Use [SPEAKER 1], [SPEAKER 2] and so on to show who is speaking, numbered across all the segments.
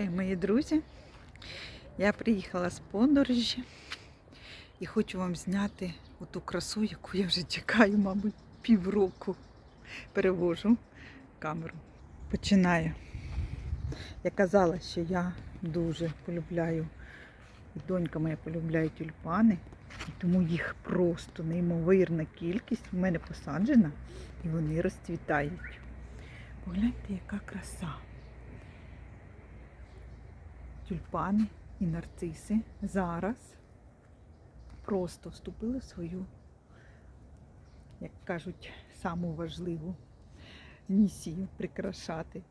[SPEAKER 1] Мої друзі, я приїхала з подорожі і хочу вам зняти оту красу, яку я вже чекаю, мабуть, півроку. Перевожу камеру. Починаю. Я казала, що я дуже полюбляю, і донька моя полюбляє тюльпани, і тому їх просто неймовірна кількість в мене посаджена, і вони розцвітають. Погляньте, яка краса тюльпани і нарциси зараз просто вступили в свою, як кажуть, саму важливу місію прикрашати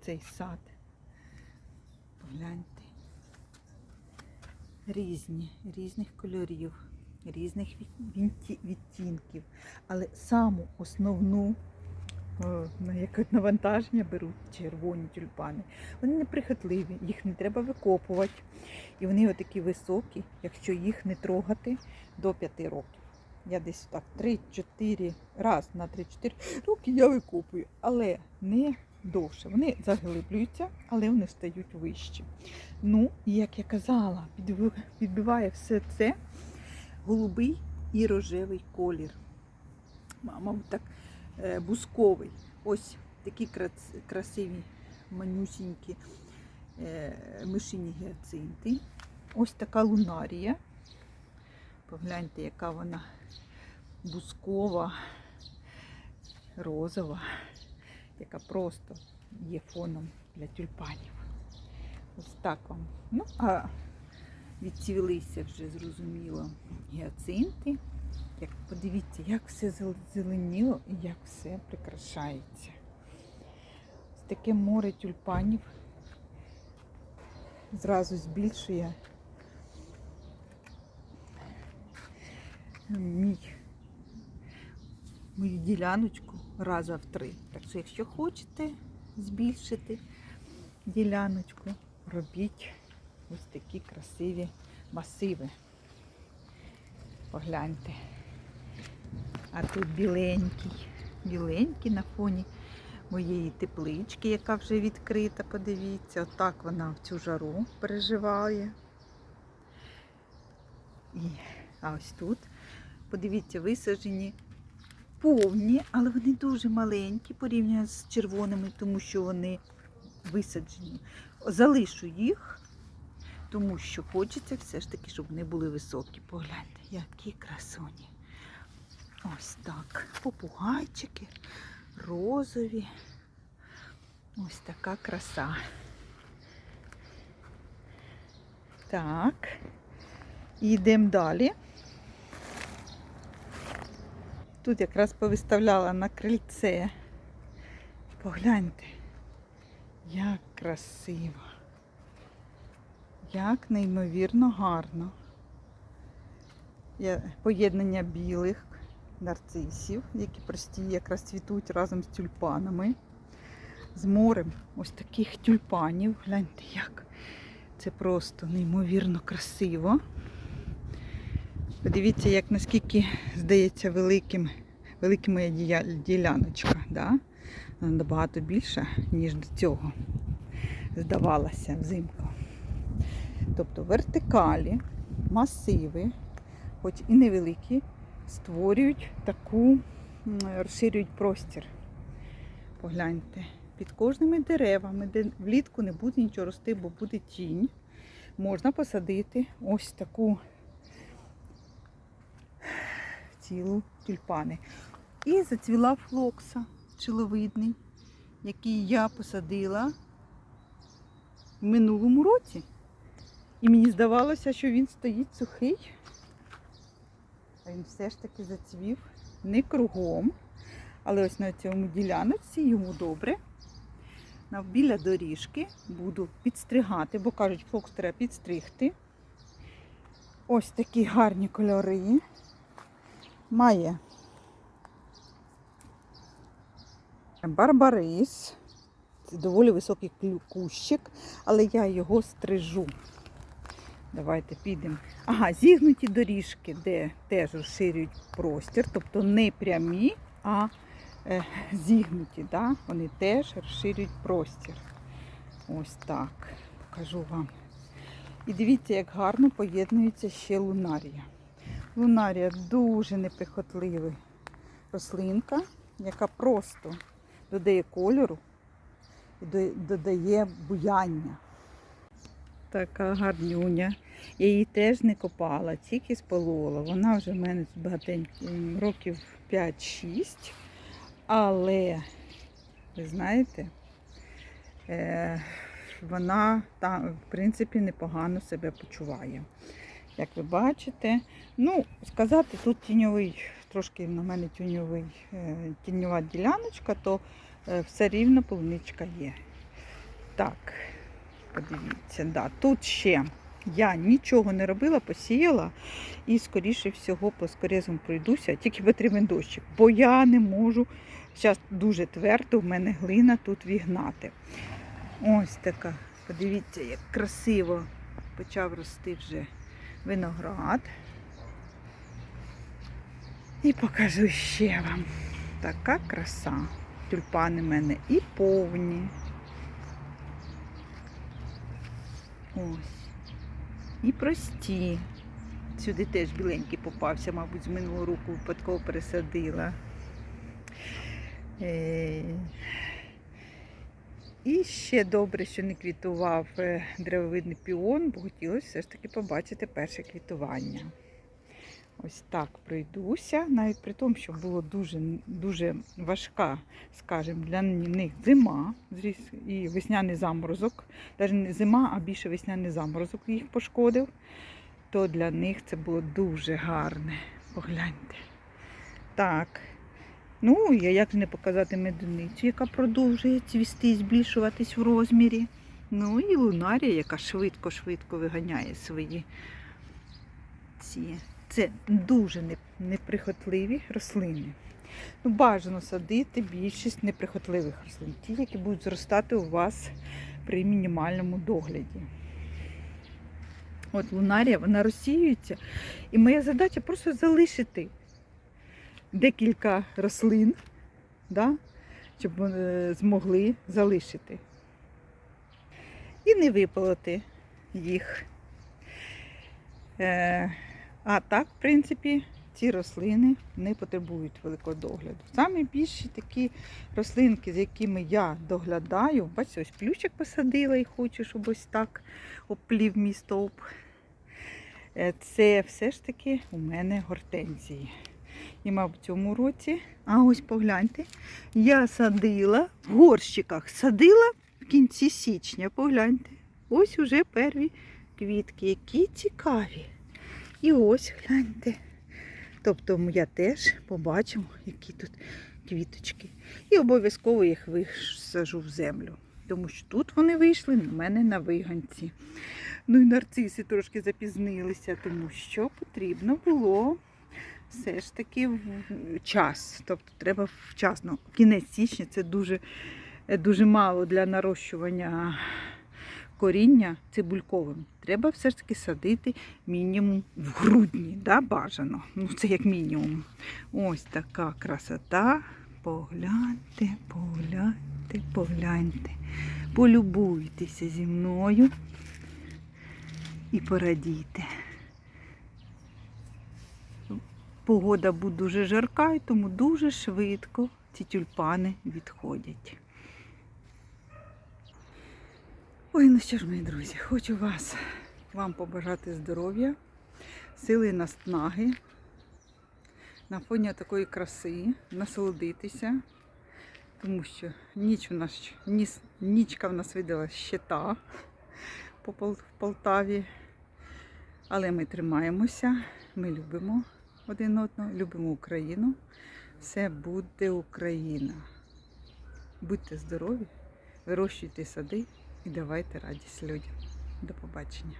[SPEAKER 1] цей сад. Погляньте. Різні, різних кольорів, різних від- відтінків. Але саму основну е, яке навантаження беруть червоні тюльпани. Вони неприхотливі, їх не треба викопувати. І вони отакі високі, якщо їх не трогати до 5 років. Я десь так 3-4 раз на 3-4 роки я викопую, але не довше. Вони заглиблюються, але вони стають вищі. Ну, і як я казала, підби- підбиває все це голубий і рожевий колір. Мабуть, так бусковий. Ось такі красиві манюсінькі е, мишині гіацинти. Ось така лунарія. Погляньте, яка вона бускова, розова, яка просто є фоном для тюльпанів. Ось так вам. Ну, а відцвілися вже зрозуміло гіацинти. Як подивіться, як все зеленіло і як все прикрашається. Ось таке море тюльпанів зразу збільшує мій, мою діляночку раза в три. Так що, якщо хочете збільшити діляночку, робіть ось такі красиві масиви. Погляньте. А тут біленький, біленький на фоні моєї теплички, яка вже відкрита, подивіться. Отак вона в цю жару переживає. І, а ось тут, подивіться, висаджені повні, але вони дуже маленькі порівняно з червоними, тому що вони висаджені. Залишу їх, тому що хочеться все ж таки, щоб вони були високі. Погляньте, які красуні. Ось так. Попугайчики, розові. Ось така краса. Так. І йдемо далі. Тут якраз повиставляла на крильце. Погляньте, як красиво. Як неймовірно гарно. Поєднання білих нарцисів, які прості якраз цвітуть разом з тюльпанами. З морем ось таких тюльпанів. Гляньте, як це просто неймовірно красиво. Подивіться, як наскільки здається великим, велика моя діляночка. Да? Вона набагато більша, ніж до цього здавалася взимку. Тобто вертикалі, масиви, хоч і невеликі, створюють таку, розширюють простір. Погляньте, під кожними деревами, де влітку не буде нічого рости, бо буде тінь, можна посадити ось таку цілу тюльпани. І зацвіла флокса пчеловидний, який я посадила в минулому році. І мені здавалося, що він стоїть сухий. Він все ж таки зацвів не кругом. Але ось на цьому діляночці йому добре. На- Біля доріжки буду підстригати, бо кажуть, фокс треба підстригти. Ось такі гарні кольори. Має барбарис. Це доволі високий кущик, але я його стрижу. Давайте підемо. Ага, зігнуті доріжки, де теж розширюють простір, тобто не прямі, а е, зігнуті. Да? Вони теж розширюють простір. Ось так. покажу вам. І дивіться, як гарно поєднується ще лунарія. Лунарія дуже неприхотлива рослинка, яка просто додає кольору і додає буяння. Така гарнюня. Я її теж не копала, тільки сполола. Вона вже в мене багатенько років 5-6. Але, ви знаєте, е, вона там, в принципі, непогано себе почуває. Як ви бачите, ну, сказати, тут тіньовий, трошки на мене тіньовий, е, тіньова діляночка, то е, все рівно полуничка є. Так, подивіться, да, тут ще я нічого не робила, посіяла і, скоріше всього, по скорезам пройдуся, тільки потрібен дощик, бо я не можу. Зараз дуже твердо в мене глина тут вігнати. Ось така. Подивіться, як красиво почав рости вже виноград. І покажу ще вам. Така краса. Тюльпани в мене і повні. Ось. І прості. Сюди теж біленький попався, мабуть, з минулого року випадково пересадила. Е, І ще добре, що не квітував древовидний піон, бо хотілося все ж таки побачити перше квітування. Ось так пройдуся, навіть при тому, що було дуже, дуже важка, скажімо, для них зима і весняний заморозок. Навіть не зима, а більше весняний заморозок їх пошкодив, то для них це було дуже гарне. Погляньте. Так. Ну, я як не показати медуницю, яка продовжує цвісти збільшуватись в розмірі. Ну і лунарія, яка швидко-швидко виганяє свої ці. Це дуже неприхотливі рослини. Ну, бажано садити більшість неприхотливих рослин, ті, які будуть зростати у вас при мінімальному догляді. От лунарія, вона розсіюється. І моя задача просто залишити декілька рослин, да, щоб вони змогли залишити. І не випалити їх. Е, а так, в принципі, ці рослини не потребують великого догляду. Саме більші такі рослинки, з якими я доглядаю, бачите, ось плющик посадила і хочу, щоб ось так оплів мій стовп. Е, Це все ж таки у мене гортензії. І, мабуть, в цьому році, а ось погляньте, я садила в горщиках, садила в кінці січня. Погляньте. Ось уже перві квітки, які цікаві. І ось гляньте. Тобто я теж побачимо, які тут квіточки. І обов'язково їх висажу в землю. Тому що тут вони вийшли на мене на виганці. Ну і нарциси трошки запізнилися, тому що потрібно було все ж таки час. Тобто треба вчасно. Кінець січня це дуже, дуже мало для нарощування коріння цибульковим. Треба все ж таки садити мінімум в грудні, да, бажано. Ну, це як мінімум. Ось така красота. Погляньте, погляньте, погляньте. Полюбуйтеся зі мною і порадійте. Погода буде дуже жарка, і тому дуже швидко ці тюльпани відходять. Ой, ну що ж, мої друзі, хочу вас, вам побажати здоров'я, сили і наснаги, на фоні такої краси, насолодитися, тому що ніч у нас, ніс- нічка в нас видала щита по в Полтаві. Але ми тримаємося, ми любимо один одного, любимо Україну. Все буде Україна. Будьте здорові, вирощуйте сади і давайте радість людям. До побачення.